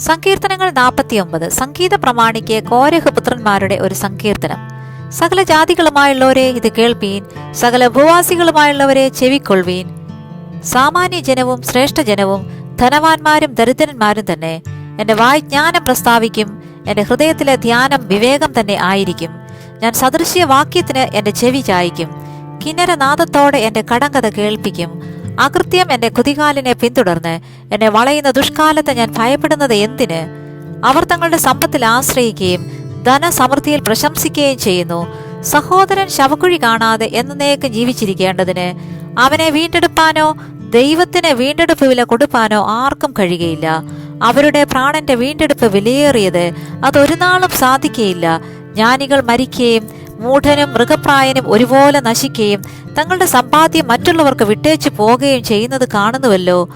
സങ്കീർത്തനങ്ങൾ നാൽപ്പത്തിയൊമ്പത് സംഗീത പ്രമാണിക്ക് കോരഹ് പുത്രന്മാരുടെ ഒരു സങ്കീർത്തനം. സകല ജാതികളുമായുള്ളവരെ ഇത് കേൾപ്പീൻ സകല ഭൂവാസികളുമായുള്ളവരെ ചെവിക്കൊള്ളുവീൻ. സാമാന്യ ജനവും ശ്രേഷ്ഠജനവും ധനവാന്മാരും ദരിദ്രന്മാരും തന്നെ എന്റെ വായ്ജ്ഞാനം പ്രസ്താവിക്കും എന്റെ ഹൃദയത്തിലെ ധ്യാനം വിവേകം തന്നെ ആയിരിക്കും. ഞാൻ സദൃശ്യ വാക്യത്തിന് എന്റെ ചെവി ചായ്ക്കും കിന്നരനാദത്തോടെ എന്റെ കടങ്കഥ കേൾപ്പിക്കും. അകൃത്യം എന്റെ കുതികാലിനെ പിന്തുടർന്ന് എന്നെ വളയുന്ന ദുഷ്കാലത്തെ ഞാൻ ഭയപ്പെടുന്നത് എന്തിന്? അവർ തങ്ങളുടെ സമ്പത്തിൽ ആശ്രയിക്കുകയും ധനസമൃദ്ധിയിൽ പ്രശംസിക്കുകയും ചെയ്യുന്നു. സഹോദരൻ ശവക്കുഴി കാണാതെ എന്നേക്ക് ജീവിച്ചിരിക്കേണ്ടതിന് അവനെ വീണ്ടെടുപ്പാനോ ദൈവത്തിന് വീണ്ടെടുപ്പ് വില കൊടുപ്പാനോ ആർക്കും കഴിയുകയില്ല. അവരുടെ പ്രാണന്റെ വീണ്ടെടുപ്പ് വിലയേറിയത് അതൊരു നാളും സാധിക്കുകയില്ല. ജ്ഞാനികൾ മരിക്കുകയും മൂഢനും മൃഗപ്രായനും ഒരുപോലെ നശിക്കുകയും തങ്ങളുടെ സമ്പാദ്യം മറ്റുള്ളവർക്ക് വിട്ടേച്ചു പോകുകയും ചെയ്യുന്നത് കാണുന്നുവല്ലോ.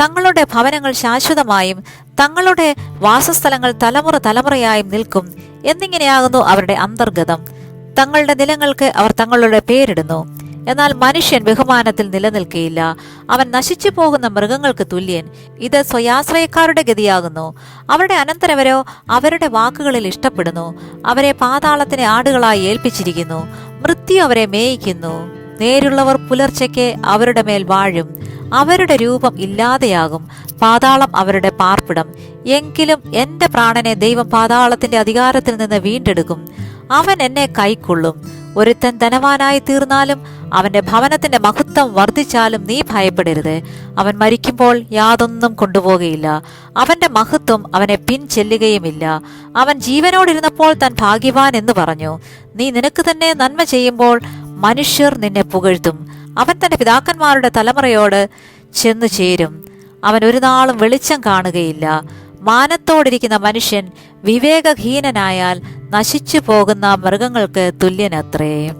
തങ്ങളുടെ ഭവനങ്ങൾ ശാശ്വതമായും തങ്ങളുടെ വാസസ്ഥലങ്ങൾ തലമുറ തലമുറയായും നിൽക്കും എന്നിങ്ങനെയാകുന്നു അവരുടെ അന്തർഗതം. തങ്ങളുടെ നിലങ്ങൾക്ക് അവർ തങ്ങളുടെ പേരിടുന്നു. എന്നാൽ മനുഷ്യൻ ബഹുമാനത്തിൽ നിലനിൽക്കുകയില്ല അവൻ നശിച്ചു പോകുന്ന മൃഗങ്ങൾക്ക് തുല്യൻ. ഇത് സ്വയാശ്രയക്കാരുടെ ഗതിയാകുന്നു. അവരുടെ അനന്തരവരോ അവരുടെ വാക്കുകളിൽ ഇഷ്ടപ്പെടുന്നു. അവരെ പാതാളത്തിന് ആടുകളായി ഏൽപ്പിച്ചിരിക്കുന്നു. മൃത്യു അവരെ മേയിക്കുന്നു. നേരുള്ളവർ പുലർച്ചയ്ക്ക് അവരുടെ മേൽ വാഴും. അവരുടെ രൂപം ഇല്ലാതെയാകും. പാതാളം അവരുടെ പാർപ്പിടം. എങ്കിലും എന്റെ പ്രാണനെ ദൈവം പാതാളത്തിന്റെ അധികാരത്തിൽ നിന്ന് വീണ്ടെടുക്കും. അവൻ എന്നെ കൈക്കൊള്ളും. ഒരുത്തൻ ധനവാനായി തീർന്നാലും അവന്റെ ഭവനത്തിന്റെ മഹത്വം വർദ്ധിച്ചാലും നീ ഭയപ്പെടരുത്. അവൻ മരിക്കുമ്പോൾ യാതൊന്നും കൊണ്ടുപോകുകയില്ല അവന്റെ മഹത്വം അവനെ പിൻചെല്ലുകയുമില്ല. അവൻ ജീവനോടിരുന്നപ്പോൾ താൻ ഭാഗ്യവാൻ എന്ന് പറഞ്ഞു. നീ നിനക്ക് തന്നെ നന്മ ചെയ്യുമ്പോൾ മനുഷ്യർ നിന്നെ പുകഴ്ത്തും. അവൻ തന്റെ പിതാക്കന്മാരുടെ തലമുറയോട് ചെന്നു ചേരും. അവൻ ഒരു നാളും വെളിച്ചം കാണുകയില്ല. മാനത്തോടിരിക്കുന്ന മനുഷ്യൻ വിവേകഹീനനായാൽ നശിച്ചു പോകുന്ന മൃഗങ്ങൾക്ക് തുല്യനത്രേ.